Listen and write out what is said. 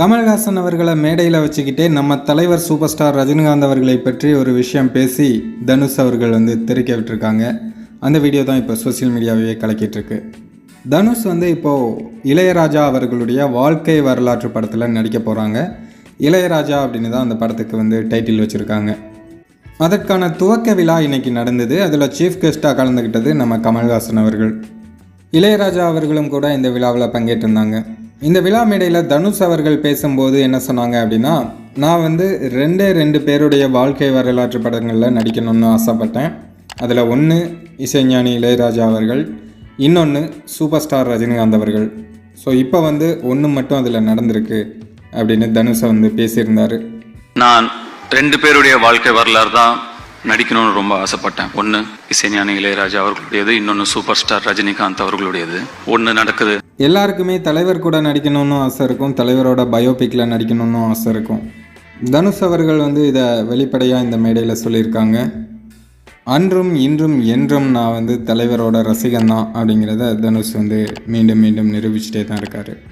கமல்ஹாசன் அவர்களை மேடையில் வச்சுக்கிட்டே நம்ம தலைவர் சூப்பர் ஸ்டார் ரஜினிகாந்த் அவர்களை பற்றி ஒரு விஷயம் பேசி தனுஷ் அவர்கள் வந்து தெரிவிக்க விட்டுருக்காங்க. அந்த வீடியோ தான் இப்போ சோஷியல் மீடியாவே கலக்கிட்டுருக்கு தனுஷ் வந்து இப்போது இளையராஜா அவர்களுடைய வாழ்க்கை வரலாற்று படத்தில் நடிக்க போகிறாங்க இளையராஜா அப்படின்னு தான் அந்த படத்துக்கு வந்து டைட்டில் வச்சுருக்காங்க. அதற்கான துவக்க விழா இன்னைக்கு நடந்தது. அதில் சீஃப் கெஸ்ட்டாக கலந்துக்கிட்டது நம்ம கமல்ஹாசன் அவர்கள். இளையராஜா அவர்களும் கூட இந்த விழாவில் பங்கேற்றிருந்தாங்க. இந்த விழா மேடையில் தனுஷ் அவர்கள் பேசும்போது என்ன சொன்னாங்க அப்படின்னா நான் வந்து ரெண்டே ரெண்டு பேருடைய வாழ்க்கை வரலாற்று படங்களில் நடிக்கணும்னு ஆசைப்பட்டேன். அதில் ஒன்று இசைஞானி இளையராஜா அவர்கள் இன்னொன்று சூப்பர் ஸ்டார் ரஜினிகாந்த் அவர்கள். ஸோ இப்போ வந்து ஒன்று மட்டும் அதில் நடந்திருக்கு அப்படின்னு தனுஷை வந்து பேசியிருந்தார். நான் ரெண்டு பேருடைய வாழ்க்கை வரலாறு தான் நடிக்கணும்னு ரொம்ப ஆசைப்பட்டேன். ஒன்று இசைஞானி இளையராஜா அவர்களுடையது இன்னொன்று சூப்பர் ஸ்டார் ரஜினிகாந்த் அவர்களுடையது. ஒன்று நடக்குது. எல்லாருக்குமே தலைவர் கூட நடிக்கணும்னு ஆசை இருக்கும் தலைவரோட பயோபிக்கில் நடிக்கணும்னு ஆசை இருக்கும். தனுஷ் அவர்கள் வந்து இதை வெளிப்படையாக இந்த மேடையில் சொல்லியிருக்காங்க. அன்றும் இன்றும் என்றும் நான் வந்து தலைவரோட ரசிகன் தான் அப்படிங்கிறத தனுஷ் வந்து மீண்டும் மீண்டும் நிரூபிச்சுட்டே தான் இருக்கார்.